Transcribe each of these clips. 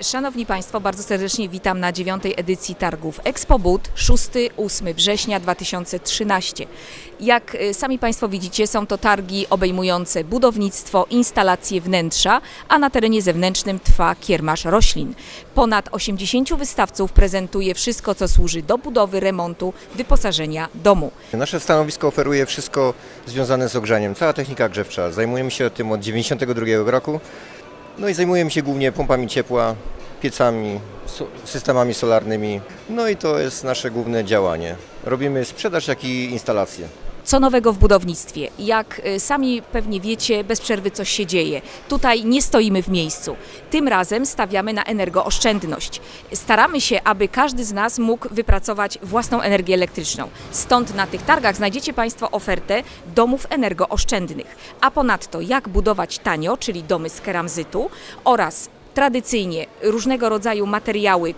Szanowni Państwo, bardzo serdecznie witam na dziewiątej edycji targów Expo Boot 6-8 września 2013. Jak y, sami Państwo widzicie, są to targi obejmujące budownictwo, instalacje wnętrza, a na terenie zewnętrznym trwa kiermasz roślin. Ponad 80 wystawców prezentuje wszystko, co służy do budowy, remontu, wyposażenia domu. Nasze stanowisko oferuje wszystko związane z ogrzaniem, cała technika grzewcza. Zajmujemy się tym od 1992 roku. No i zajmujemy się głównie pompami ciepła, piecami, systemami solarnymi. No i to jest nasze główne działanie. Robimy sprzedaż, jak i instalacje. Co nowego w budownictwie? Jak y, sami pewnie wiecie, bez przerwy coś się dzieje. Tutaj nie stoimy w miejscu. Tym razem stawiamy na energooszczędność. Staramy się, aby każdy z nas mógł wypracować własną energię elektryczną. Stąd na tych targach znajdziecie Państwo ofertę domów energooszczędnych. A ponadto jak budować tanio, czyli domy z keramzytu oraz tradycyjnie różnego rodzaju materiały,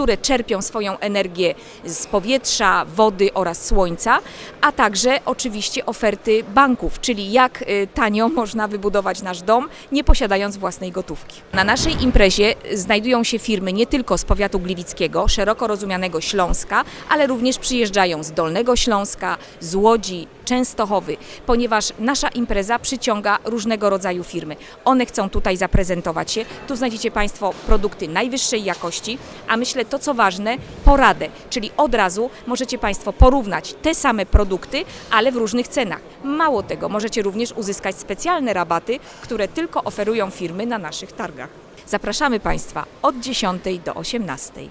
które czerpią swoją energię z powietrza, wody oraz słońca, a także oczywiście oferty banków, czyli jak y, tanio można wybudować nasz dom, nie posiadając własnej gotówki. Na naszej imprezie znajdują się firmy nie tylko z powiatu gliwickiego, szeroko rozumianego Śląska, ale również przyjeżdżają z Dolnego Śląska, z Łodzi, Częstochowy, ponieważ nasza impreza przyciąga różnego rodzaju firmy. One chcą tutaj zaprezentować się. Tu znajdziecie Państwo produkty najwyższej jakości, a myślę to co ważne, poradę, czyli od razu możecie Państwo porównać te same produkty, ale w różnych cenach. Mało tego, możecie również uzyskać specjalne rabaty, które tylko oferują firmy na naszych targach. Zapraszamy Państwa od 10 do 18.